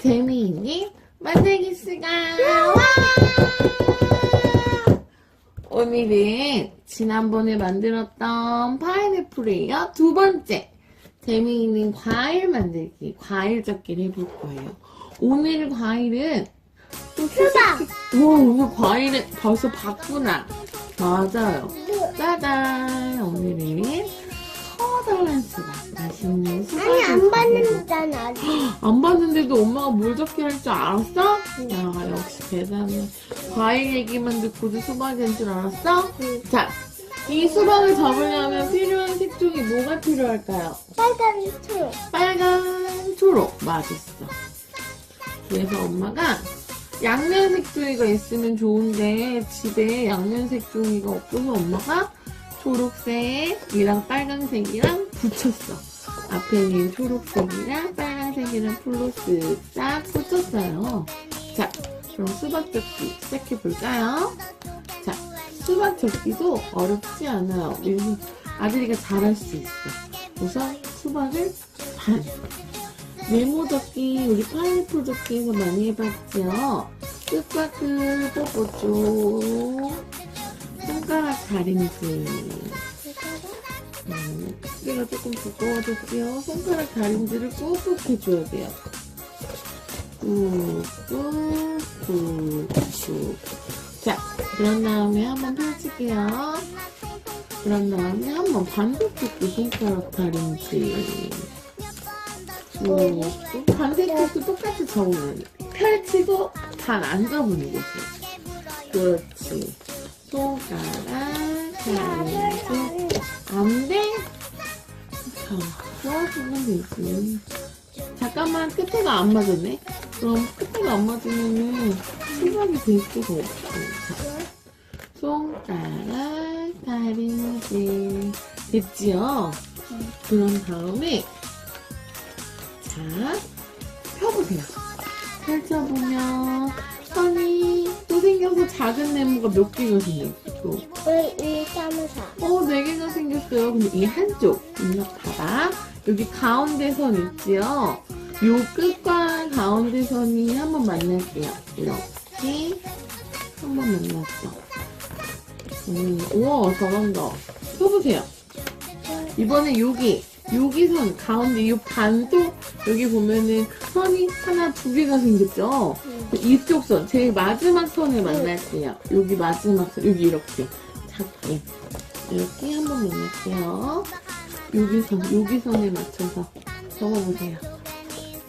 재미있는 만들기 시간! 와! 오늘은 지난번에 만들었던 파인애플이에요. 두 번째. 재미있는 과일 만들기, 과일 접기를 해볼 거예요. 오늘 과일은 또 수박. 와, 오늘 과일은 벌써 봤구나. 맞아요. 짜잔! 오늘은 수박. 맛있는 수박. 아니 안 아직. 안 봤는데도 엄마가 뭘 적게 할줄 알았어? 야, 역시 대단해. 과일 얘기만 듣고도 수박이 된줄 알았어? 응. 자, 이 수박을 잡으려면 필요한 색종이 뭐가 필요할까요? 빨간 초록. 빨간, 초록. 맛있어. 그래서 엄마가 양면 색 종이가 있으면 좋은데 집에 양면 색 종이가 없어서 엄마가 초록색이랑 빨간색이랑 붙였어. 앞에 있는 초록색이랑 빨간색이랑 플로스 싹 붙였어요. 자, 그럼 수박 접기 시작해 볼까요? 자, 수박 접기도 어렵지 않아요. 아들이가 잘할 수 있어. 우선 수박을 반, 네모 접기, 우리 파인애플 접기에서 많이 해봤죠? 끝과 끝 뽑아줘. 다림질. 음, 크기가 조금 두꺼워졌지요? 손가락 다림질을 꾹꾹 해줘야 돼요. 꾹꾹, 꾹꾹. 자, 그런 다음에 한번 펼칠게요. 그런 다음에 한번 반대쪽도 손가락 다림질. 꾹꾹. 반대쪽도 똑같이 접으면 펼치고 반안 접는 곳에. 그렇지. 손가락. 안 돼? 자, 도와주면 되지. 잠깐만, 끝에가 안 맞았네? 그럼 끝에가 안 맞으면은 수박이 될 수가 없어. 자, 손가락 다림질. 됐지요? 그런 다음에, 자, 펴보세요. 펼쳐보면, 선이 또 생겨서 작은 네모가 몇 개가 생겼어. 왜 1, 3, 4. 어, 네 개가 생겼어요. 근데 이 한쪽, 이거 봐봐. 여기 가운데 선 있지요? 요 끝과 가운데 선이 한번 만날게요. 이렇게. 한번 만났어. 음, 우와, 잘한다. 펴보세요. 이번에 여기, 여기 선, 가운데 요 반도, 여기 보면은 선이 하나, 두 개가 생겼죠? 이쪽 선, 제일 마지막 선을 만날게요. 여기 마지막 선, 여기 이렇게. 작게. 이렇게 한번 만날게요. 여기 선, 여기 선에 맞춰서 접어보세요.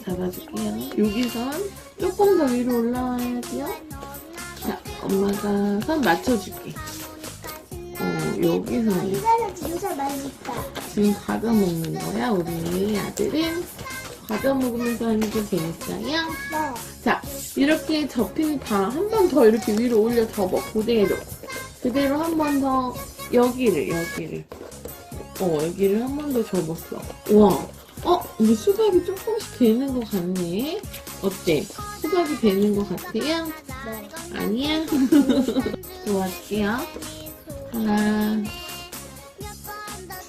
잡아줄게요. 여기 선 조금 더 위로 올라와야지요. 자, 엄마가 선 맞춰줄게. 어, 여기 선에. 이거는 진짜 맛있다. 지금 과자 먹는 거야, 우리 아들은. 과자 먹으면서 하는 게 재밌어요. 네. 자, 이렇게 접힌 다 한 번 더 이렇게 위로 올려 접어. 그대로. 그대로 한 번 더 여기를, 여기를. 어, 여기를 한 번 더 접었어. 우와. 어, 이제 수박이 조금씩 되는 것 같네. 어때? 수박이 되는 것 같아요? 네. 아니야? 도와줄게요. 하나,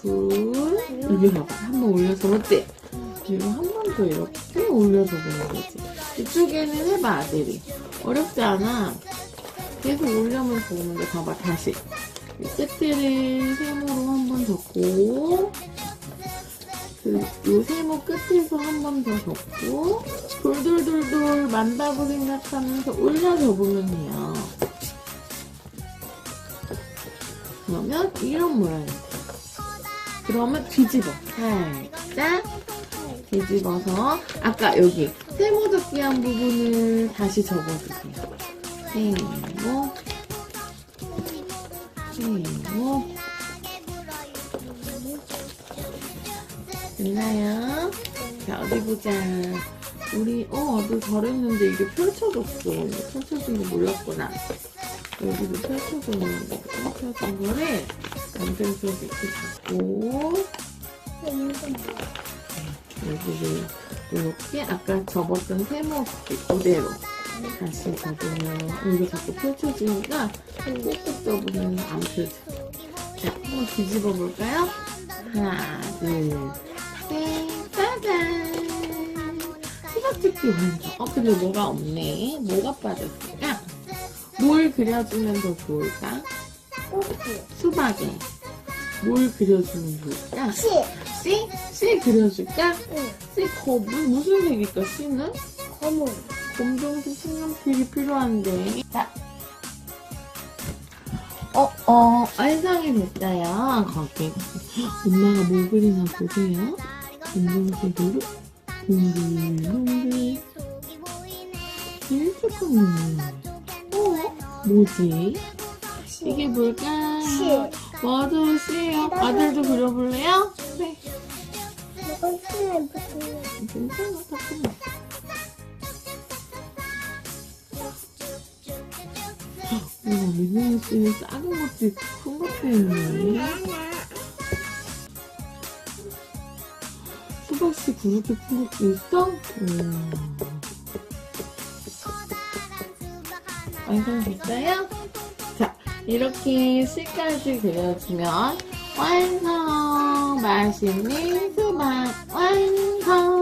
둘, 여기 봐봐. 한 번 올려서 어때? 뒤로 한 번 더 이렇게 올려서 보는 거지. 이쪽에는 해봐, 아들이. 어렵지 않아. 계속 올려면서 오는데 봐봐, 다시. 이 끝에를 세모로 한번 접고, 그, 요 세모 끝에서 한 번더 접고, 돌돌돌돌 만다고 생각하면서 올려 접으면 돼요. 그러면 이런 모양이 돼. 그러면 뒤집어. 살짝 뒤집어서 아까 여기 세모 접기 한 부분을 다시 접어주세요. 세모 세모 됐나요? 자 어디 보자. 우리 어 아들 잘했는데 이게 펼쳐졌어. 이게 펼쳐진 거 몰랐구나. 여기도 펼쳐졌는 거 펼쳐진 거를 남편서 이렇게 잡고 여기를 이렇게 아까 접었던 세모 그대로 다시 접으면 이게 자꾸 펼쳐지니까 꼭꼭 접으면 안 펼쳐. 자, 한번 뒤집어 볼까요? 하나, 둘, 셋, 짜잔! 수박 수박집기 완성. 어, 근데 뭐가 없네. 뭐가 빠졌을까? 뭘 그려주면 더 좋을까? 수박에. 뭘 그려주면 좋을까? 씨. C? C 그려줄까? 응. C 검, 무슨 색일까, C는? 검은. 검정색 색연필이 필요한데. 자. 어, 어, 완성이 됐어요. 거기. 엄마가 뭐 그리나 보세요. 검정색으로 동글동글. 일조금 어? 뭐지? 이게 뭘까요? 씨. C예요. 아들도 그려볼래요? 네. 잠깐만. 우와, 민영이 씨는 작은 것도 있고 큰 것도 있네. 수박 씨 그렇게 큰 것도 있어? 우와. 완성 됐어요? 자, 이렇게 C까지 그려주면 완성! 맛있는 수박 완성!